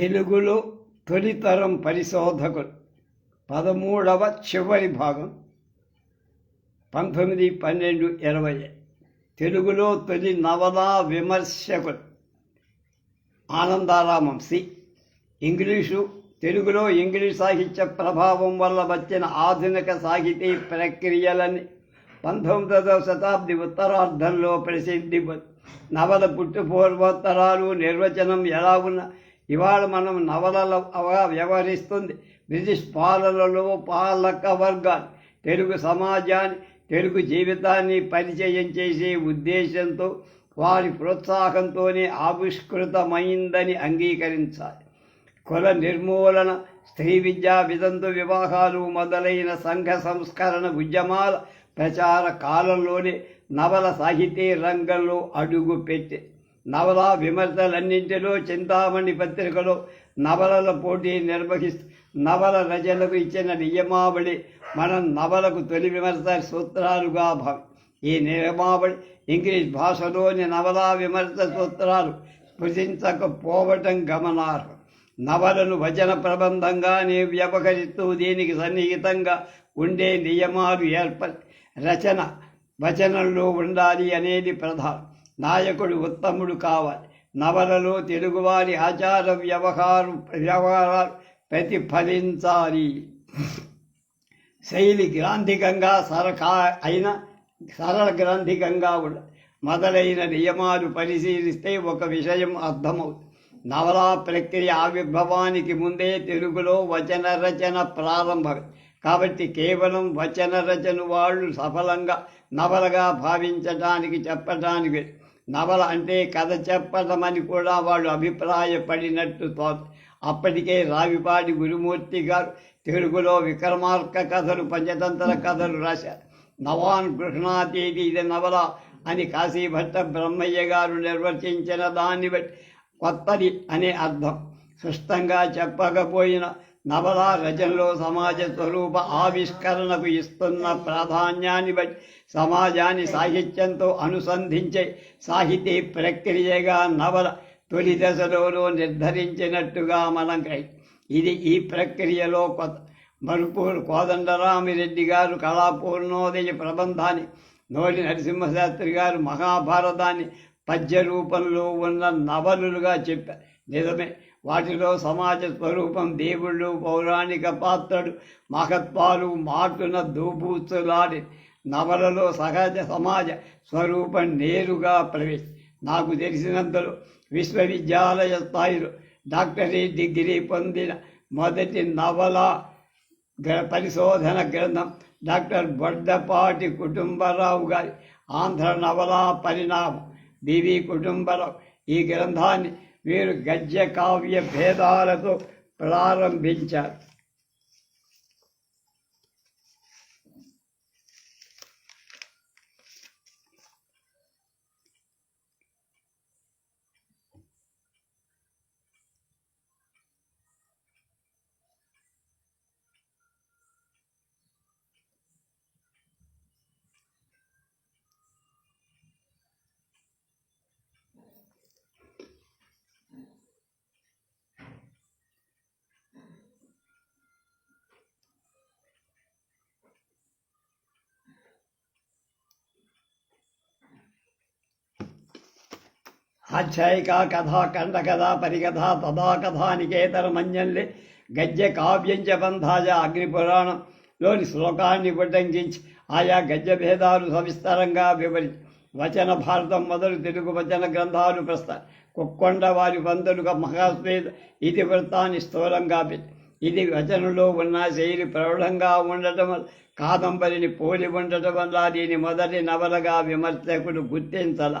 తెలుగులో తొలితరం పరిశోధకులు. పదమూడవ చివరి భాగం. పంతొమ్మిది పన్నెండు ఇరవై. తెలుగులో తొలి నవలా విమర్శకులు. ఆనందారామం సి. ఇంగ్లీషు తెలుగులో ఇంగ్లీష్ సాహిత్య ప్రభావం వల్ల వచ్చిన ఆధునిక సాహితీ ప్రక్రియలని పంతొమ్మిదవ శతాబ్ది ఉత్తరార్ధంలో ప్రసిద్ధి నవల నవల పుట్టుపూర్వోత్తరాలు నిర్వచనం ఎలా ఉన్న ఇవాళ మనం నవలల వ్యవహరిస్తుంది. బ్రిటిష్ పాలనలో పాలక వర్గాలు తెలుగు సమాజాన్ని తెలుగు జీవితాన్ని పరిచయం చేసే ఉద్దేశంతో వారి ప్రోత్సాహంతోనే ఆవిష్కృతమైందని అంగీకరించాలి. కుల నిర్మూలన స్త్రీ విద్యా విదంతు వివాహాలు మొదలైన సంఘ సంస్కరణ ఉద్యమాల ప్రచార కాలంలోనే నవల సాహితీ రంగంలో అడుగు పెట్టి నవల విమర్శలన్నింటిలో చింతామణి పత్రికలో నవలల పోటీ నిర్వహిస్తూ నవల రచనకు ఇచ్చిన నియమావళి మనం నవలకు తొలి విమర్శ సూత్రాలుగా భావి. ఈ నియమావళి ఇంగ్లీష్ భాషలోని నవలా విమర్శ సూత్రాలు స్పృశించకపోవటం గమనార్హం. నవలను వచన ప్రబంధంగానే వ్యవహరిస్తూ దీనికి సన్నిహితంగా ఉండే నియమాలు ఏర్పడి రచన వచనంలో ఉండాలి అనేది ప్రధానం. నాయకుడు ఉత్తముడు కావాలి. నవలలో తెలుగువారి ఆచార వ్యవహారం వ్యవహారాలు ప్రతిఫలించాలి. శైలి గ్రాంధికంగా సరకా అయిన సరళ గ్రాంధికంగా ఉండ మొదలైన నియమాలు పరిశీలిస్తే ఒక విషయం అర్థమవుతుంది. నవలా ప్రక్రియ ఆవిర్భవానికి ముందే తెలుగులో వచన రచన ప్రారంభం. కాబట్టి కేవలం వచన రచన వాళ్ళు సఫలంగా నవలగా భావించడానికి చెప్పడానికి నవల అంటే కథ చెప్పటమని కూడా వాళ్ళు అభిప్రాయపడినట్టు తో అప్పటికే రావిపాడి గురుమూర్తి గారు తెలుగులో విక్రమార్క కథలు పంచతంత్ర కథలు రాశారు నవాన్ కృష్ణాతీతి ఇది నవల అని కాశీభట్ట బ్రహ్మయ్య గారు నిర్వచించిన దాన్ని బట్టి కొత్తది అనే అర్థం. స్పష్టంగా చెప్పకపోయిన నవల రచనలో సమాజ స్వరూప ఆవిష్కరణకు ఇస్తున్న ప్రాధాన్యాన్ని బట్టి సమాజాన్ని సాహిత్యంతో అనుసంధించే సాహితీ ప్రక్రియగా నవల తొలి దశలోనూ నిర్ధరించినట్టుగా మనం ఇది ఈ ప్రక్రియలో కొత్త మరుపూరు కోదండరామిరెడ్డి గారు కళాపూర్ణోదయ ప్రబంధాన్ని నోటి నరసింహశాస్త్రి గారు మహాభారతాన్ని పద్య రూపంలో ఉన్న నవలులుగా చెప్పారు నిజమే. వాటిలో సమాజ స్వరూపం దేవుళ్ళు పౌరాణిక పాత్రలు మహత్వాలు మాటున దూబూచులాడి నవలలో సహజ సమాజ స్వరూపం నేరుగా ప్రవేశ నాకు తెలిసినంతలో విశ్వవిద్యాలయ స్థాయిలో డాక్టరేట్ డిగ్రీ పొందిన మొదటి నవల పరిశోధన గ్రంథం డాక్టర్ బొడ్డపాటి కుటుంబరావు గారి ఆంధ్ర నవలా పరిణామం. బివి కుటుంబరావు ఈ గ్రంథాన్ని వీరు గద్య కావ్య భేదాలతో ప్రారంభించారు. ఆఖ్యాయిక కథ కండకథ పరికథ తదా కథ నికేతర మంజల్లి గద్య కావ్యంచ బంధాయ అగ్నిపురాణంలోని శ్లోకాన్ని ఉటంకించి ఆయా గద్య భేదాలు సవిస్తరంగా వివరి వచన భారతం మొదలు తెలుగు వచన గ్రంథాలు ప్రస్త కుక్కొండ వారి వందలుగా మహాస్వేద ఇది వృత్తాన్ని స్థూలంగా ఇది వచనంలో ఉన్న శైలి ప్రౌఢంగా ఉండటం వల్ల కాదంబరిని పోలి ఉండటం వల్ల దీని మొదటి నవలగా విమర్శకుడు గుర్తించాల.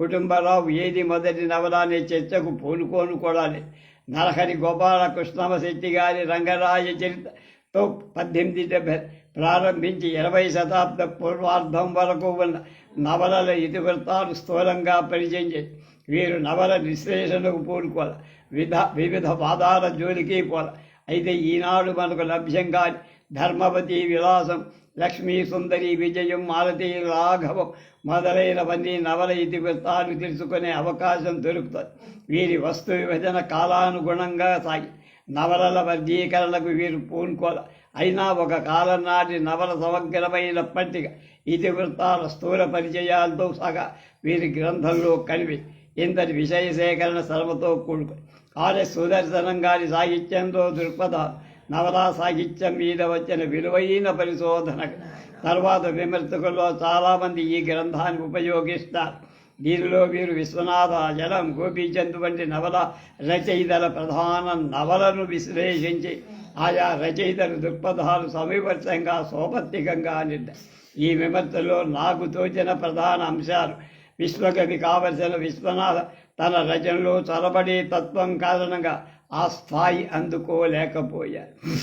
కుటుంబరావు ఏది మొదటి నవలనే చర్చకు పూనుకోను కూడా నలహరి నరహరి గోపాల కృష్ణమశెట్టి గారి రంగరాజ చరిత్రతో పద్దెనిమిది డెబ్బై ప్రారంభించి ఇరవై శతాబ్ద పూర్వార్ధం వరకు ఉన్న నవలల ఇతివృత్తాలు స్థూలంగా పరిచయం చేసి వీరు నవల విశ్లేషణకు పూనుకోవాలి విధ వివిధ వాదాల జోలికి పోల. అయితే ఈనాడు మనకు లభ్యం కాని ధర్మవతి విలాసం లక్ష్మీ సుందరి విజయం మాలతి రాఘవం మొదలైనవన్నీ నవల ఇతివృత్తాలు తెలుసుకునే అవకాశం దొరుకుతుంది. వీరి వస్తు విభజన కాలానుగుణంగా సాగి నవలల వర్గీకరణకు వీరు పూనుకోల. అయినా ఒక కాలం నాటి నవల సమగ్రమైన పట్టిక ఇతివృత్తాల స్థూల పరిచయాలతో సహా వీరి గ్రంథంలో కలివి. ఇంతటి విషయ సేకరణ శ్రమతో కూడుకుని. ఆర్ఎస్ సుదర్శనం గారి సాహిత్యంతో దృక్పథాలు నవలా సాహిత్యం మీద వచ్చిన విలువైన పరిశోధన తర్వాత విమర్శకుల్లో చాలామంది ఈ గ్రంథాన్ని ఉపయోగిస్తారు. దీనిలో వీరు విశ్వనాథ జలం గోపీచంద్ వంటి నవల రచయితల ప్రధాన నవలను విశ్లేషించి ఆయా రచయితల దృక్పథాలు సమీవర్షంగా సోపత్తికంగా నిర్ణయం ఈ విమర్శలో నాకు తోచిన ప్రధాన అంశాలు విశ్వకవి కావలసిన విశ్వనాథ తన రచనలో చొరబడే తత్వం కారణంగా ఆ స్థాయి అందుకోలేకపోయారు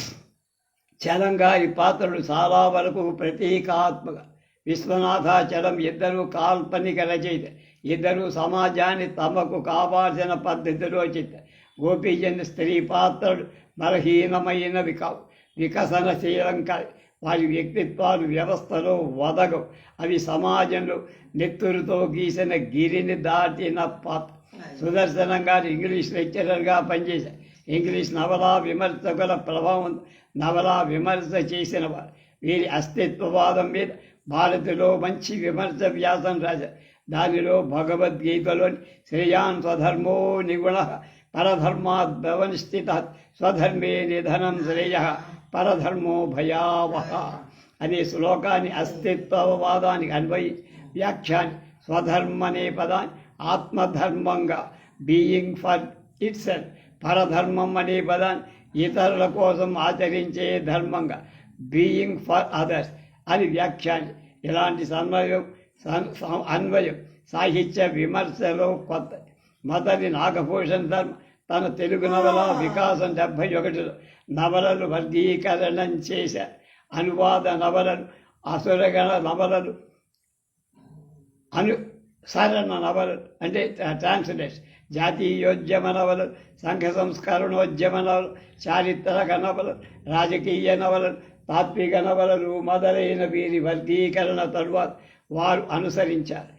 చలంగారి పాత్రలు చాలా వరకు ప్రతీకాత్మక. విశ్వనాథాచలం ఇద్దరు కాల్పనిక రచయిత. ఇద్దరు సమాజాన్ని తమకు కావాల్సిన పద్ధతిలో చిత్త. గోపీచంద్ స్త్రీ పాత్రలు బలహీనమైనవి కావు. వికసనశీలం కాదు వారి వ్యక్తిత్వాలు వ్యవస్థలో వదగవు. అవి సమాజంలో నెత్తురుతో గీసిన గిరిని దాటిన పాత్ర. సుదర్శనం గారు ఇంగ్లీష్ లెక్చరర్గా పనిచేశారు ఇంగ్లీష్ నవలా విమర్శకుల ప్రభావం నవలా విమర్శ చేసిన వారు వీరి అస్తిత్వవాదం మీద భారతిలో మంచి విమర్శ వ్యాసం రాశారు దానిలో భగవద్గీతలోని శ్రేయాన్ స్వధర్మో నిగుణ పరధర్మాత్ భవనిస్థిత స్వధర్మే నిధనం శ్రేయ పరధర్మో భయావహ అనే శ్లోకాన్ని అస్తిత్వవాదానికి అన్వయి వ్యాఖ్యాని స్వధర్మ అనే పదాన్ని ఆత్మధర్మంగా బీయింగ్ ఫర్ ఇట్ సెల్ఫ్ పరధర్మం అనే పదాన్ని ఇతరుల కోసం ఆచరించే ధర్మంగా బీయింగ్ ఫర్ అదర్స్ అని వ్యాఖ్యాని. ఇలాంటి సన్వయం అన్వయం సాహిత్య విమర్శలో కొత్త. మొదటి నాగభూషణ్ ధర్మ తన తెలుగు నవల వికాసం డెబ్భై ఒకటిలో నవలలు వర్గీకరణం చేశారు అనువాద నవలలు అసురగణ నవలలు అను సరణ నవలు అంటే ట్రాన్స్లేషన్. జాతీయోద్యమ నవలు సంఘ సంస్కరణోద్యమ నవలు చారిత్రక నవలు రాజకీయ నవలు తాత్విక నవలలు మొదలైన వీరి వర్గీకరణ తరువాత వారు అనుసరించారు.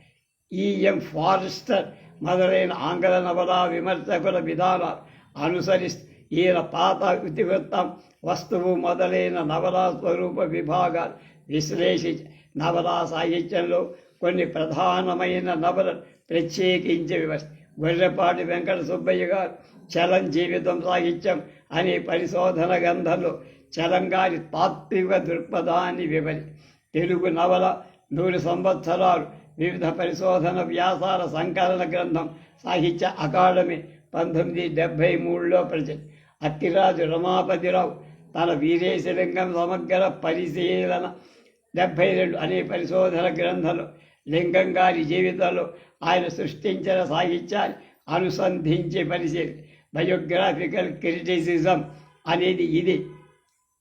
ఈఎం ఫారెస్టర్ మొదలైన ఆంగ్ల నవలా విమర్శకుల విధానాలు అనుసరిస్తూ ఈయన పాత ఇతివృత్తం వస్తువు మొదలైన నవలా స్వరూప విభాగాలు విశ్లేషించి నవలా సాహిత్యంలో కొన్ని ప్రధానమైన నవలు ప్రత్యేకించి వివరి గొర్రెపాటి వెంకట సుబ్బయ్య గారు చలం జీవితం సాహిత్యం అనే పరిశోధన గ్రంథంలో చలంగారి తాత్విక దృక్పథాన్ని వివరి తెలుగు నవల నూరు సంవత్సరాలు వివిధ పరిశోధన వ్యాసాల సంకలన గ్రంథం సాహిత్య అకాడమీ పంతొమ్మిది డెబ్భై మూడులో ప్రజలు. అత్తిరాజు రమాపతిరావు తన వీరేశలింగం సమగ్ర పరిశీలన డెబ్భై రెండు అనే పరిశోధన గ్రంథంలో లింగం గారి జీవితంలో ఆయన సృష్టించిన సాహిత్యాన్ని అనుసంధించి పరిశీలి బయోగ్రాఫికల్ క్రిటిసిజం అనేది ఇది.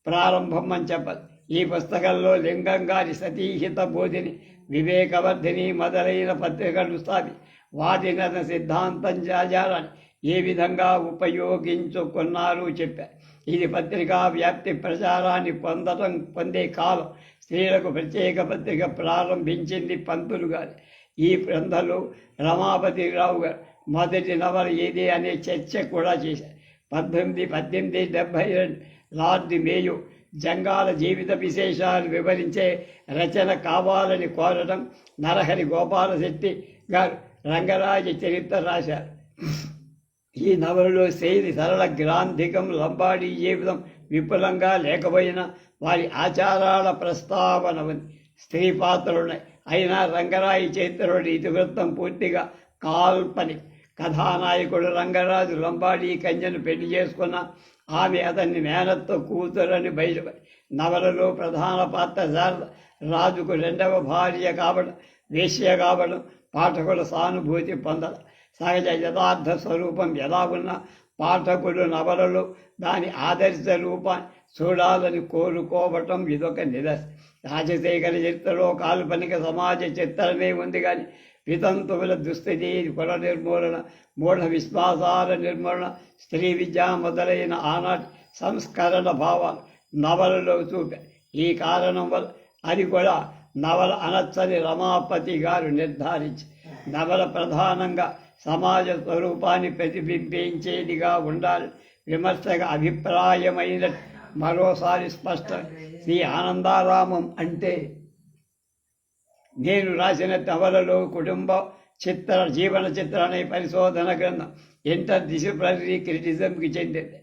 ప్రారంభం అని చెప్పాలి. ఈ పుస్తకంలో లింగం గారి సతీహిత బోధిని వివేకవర్ధిని మొదలైన పత్రికలు స్థాపి వాటిన సిద్ధాంతం జాజాలని ఏ విధంగా ఉపయోగించుకున్నారు చెప్పారు. ఇది పత్రికా వ్యాప్తి ప్రచారాన్ని పొందడం పొందే కాలం స్త్రీలకు ప్రత్యేక పత్రిక ప్రారంభించింది పంతులు గారు. ఈ గ్రంథంలో రమాపతిరావు గారు మొదటి నవల ఏది అనే చర్చ కూడా చేశారు. పద్దెనిమిది పద్దెనిమిది డెబ్భై రెండు లార్డ్ మేయు జంగాల జీవిత విశేషాలు వివరించే రచన కావాలని కోరడం నరహరి గోపాలశెట్టి గారు రంగరాజ చరిత్ర రాశారు. ఈ నవలలో శైలి సరళ గ్రాంధికం లంబాడి జీవితం విపులంగా లేకపోయినా వారి ఆచారాల ప్రస్తావన ఉంది స్త్రీ పాత్రలున్నాయి అయినా రంగరాయి చరిత్రలోని ఇతివృత్తం పూర్తిగా కాల్పని కథానాయకుడు రంగరాజు లంబాడి కన్యను పెళ్ళి చేసుకున్న ఆమె అతన్ని మేనత్తో కూతురని బయటపడి నవలలో ప్రధాన పాత్ర రాజుకు రెండవ భార్య కావడం వేశ్య కావడం పాఠకుల సానుభూతి పొందడం సహజ యథార్థ స్వరూపం ఎలా ఉన్నా పాఠకుడు నవలలో దాని ఆదర్శ రూపాన్ని చూడాలని కోరుకోవటం ఇదొక నిదర్శనం రాజశేఖర చరిత్రలో కాల్పనిక సమాజ చిత్రమే ఉంది కానీ వితంతువుల దుస్థితి కుల నిర్మూలన మూఢ విశ్వాసాల నిర్మూలన స్త్రీ విద్య మొదలైన ఆనాటి సంస్కరణ భావాలు నవలలో చూపారు ఈ కారణం వల్ల అది కూడా నవల అనచ్చని రమాపతి గారు నిర్ధారించి నవల ప్రధానంగా సమాజ స్వరూపాన్ని ప్రతిబింబించేదిగా ఉండాలి విమర్శగా అభిప్రాయమైన మరోసారి స్పష్టం శ్రీ ఆనందారామం అంటే నేను రాసిన నవలలో కుటుంబ చిత్ర జీవన చిత్ర అనే పరిశోధన గ్రంథం. ఇంటర్ డిసిప్లినరీ క్రిటిజంకి చెందింది.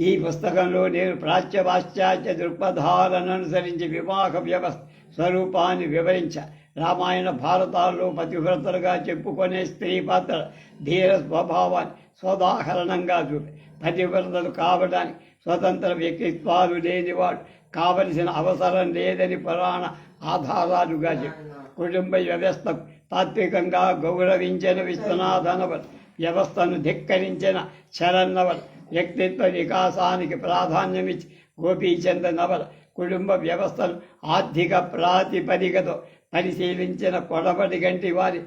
ఈ పుస్తకంలో నేను ప్రాచ్య పాశ్చాత్య దృక్పథాలను అనుసరించి వివాహ వ్యవస్థ స్వరూపాన్ని వివరించా. రామాయణ భారతాల్లో పతివ్రతలుగా చెప్పుకునే స్త్రీ పాత్ర ధీర స్వభావాన్ని స్వదాహరణంగా చూపి పతివ్రతలు కావడానికి స్వతంత్ర వ్యక్తిత్వాలు లేనివాడు కావలసిన అవసరం లేదని పురాణ ఆధారాలుగా చెప్పి కుటుంబ వ్యవస్థకు తాత్వికంగా గౌరవించిన విశ్వనాథనవల్ వ్యవస్థను ధిక్కరించిన చరణ్నవల్ వ్యక్తిత్వ వికాసానికి ప్రాధాన్యమిచ్చి గోపీచంద్ నవర్ కుటుంబ వ్యవస్థను ఆర్థిక ప్రాతిపదికతో పరిశీలించిన కొడబడి గంటి వారి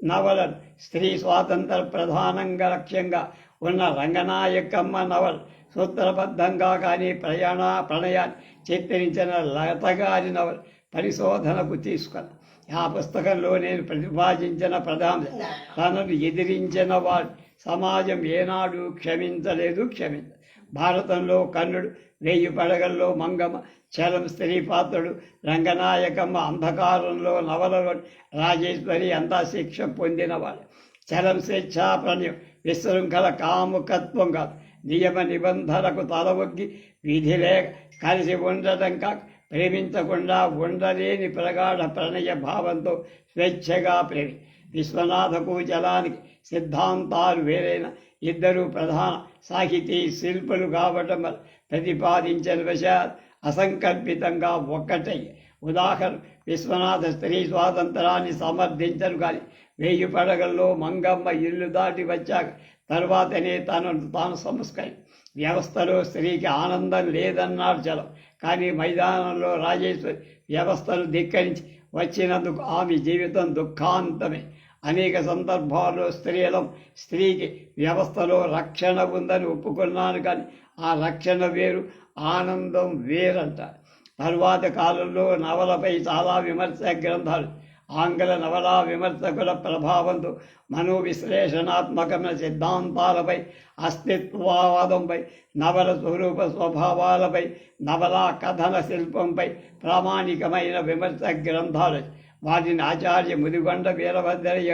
నవలను స్త్రీ స్వాతంత్ర ప్రధానంగా లక్ష్యంగా ఉన్న రంగనాయకమ్మ నవల్ సూత్రబద్ధంగా కానీ ప్రయాణ ప్రణయాన్ని చిత్రించిన లతగారి నవల్ పరిశోధనకు తీసుకుని ఆ పుస్తకంలో నేను ప్రతిపాదించిన ప్రధాన తనను ఎదిరించిన వాడు. సమాజం ఏనాడు క్షమించలేదు క్షమించ భారతంలో కన్నుడు వెయ్యి పడగల్లో మంగమ్మ చలం స్త్రీ పాత్రుడు రంగనాయకమ్మ అంధకారంలో నవలలో రాజేశ్వరి అంతా శిక్ష పొందినవాడు చలం స్వేచ్ఛా ప్రణయం విశృంఖల కాముకత్వం కాదు. నియమ నిబంధనలకు తలవొగ్గి విధి లేక కలిసి ఉండటం కాక ప్రేమించకుండా ఉండలేని ప్రగాఢ ప్రణయ భావంతో స్వేచ్ఛగా ప్రేమి. విశ్వనాథకు జలానికి సిద్ధాంతాలు వేరైన ఇద్దరు ప్రధాన సాహితీ శిల్పులు కావటం వల్ల ప్రతిపాదించిన విషయాలు అసంకల్పితంగా ఒక్కటై ఉదాహరణ విశ్వనాథ స్త్రీ స్వాతంత్రాన్ని సమర్థించరు కానీ వెయ్యి పడగల్లో మంగమ్మ ఇల్లు దాటి వచ్చాక తర్వాతనే తనను తాను సంస్కరి వ్యవస్థలో స్త్రీకి ఆనందం లేదన్నాడు చలం కానీ మైదానంలో రాజేశ్వరి వ్యవస్థను ధిక్కరించి వచ్చినందుకు ఆమె జీవితం దుఃఖాంతమే. అనేక సందర్భాల్లో స్త్రీలం స్త్రీకి వ్యవస్థలో రక్షణ ఉందని ఒప్పుకున్నాను కానీ ఆ రక్షణ వేరు ఆనందం వేరంట. తరువాత కాలంలో నవలపై చాలా విమర్శ గ్రంథాలు ఆంగ్ల నవలా విమర్శకుల ప్రభావంతో మనోవిశ్లేషణాత్మకమైన సిద్ధాంతాలపై అస్తిత్వవాదంపై నవల స్వరూప స్వభావాలపై నవలా కథన శిల్పంపై ప్రామాణికమైన విమర్శ గ్రంథాలు. వాటిని ఆచార్య ముదిగొండ వీరభద్రయ్య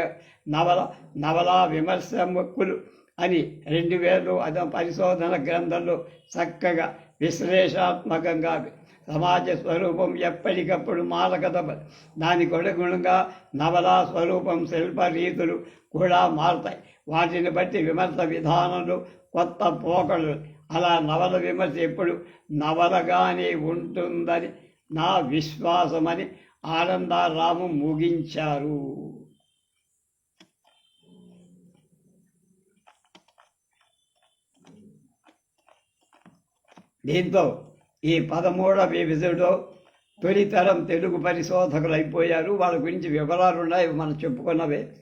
నవల నవలా విమర్శకులు అని రెండు వేలు అద పరిశోధన గ్రంథంలో చక్కగా విశ్లేషాత్మకంగా సమాజ స్వరూపం ఎప్పటికప్పుడు మారకత దానికి అనుగుణంగా నవలా స్వరూపం శిల్ప రీతులు కూడా మారుతాయి. వాటిని బట్టి విమర్శ విధానాలు కొత్త పోకలు అలా నవల విమర్శ ఎప్పుడు నవలగానే ఉంటుందని నా విశ్వాసమని ఆనందారాము ముగించారు. దీంతో ఈ పదమూడవ విధుడు తొలితరం తెలుగు పరిశోధకులు అయిపోయారు వాళ్ళ గురించి వివరాలు ఉన్నాయి మనం చెప్పుకున్నవే.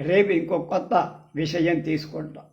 రేపు ఇంకో కొత్త విషయం తీసుకుంటాం.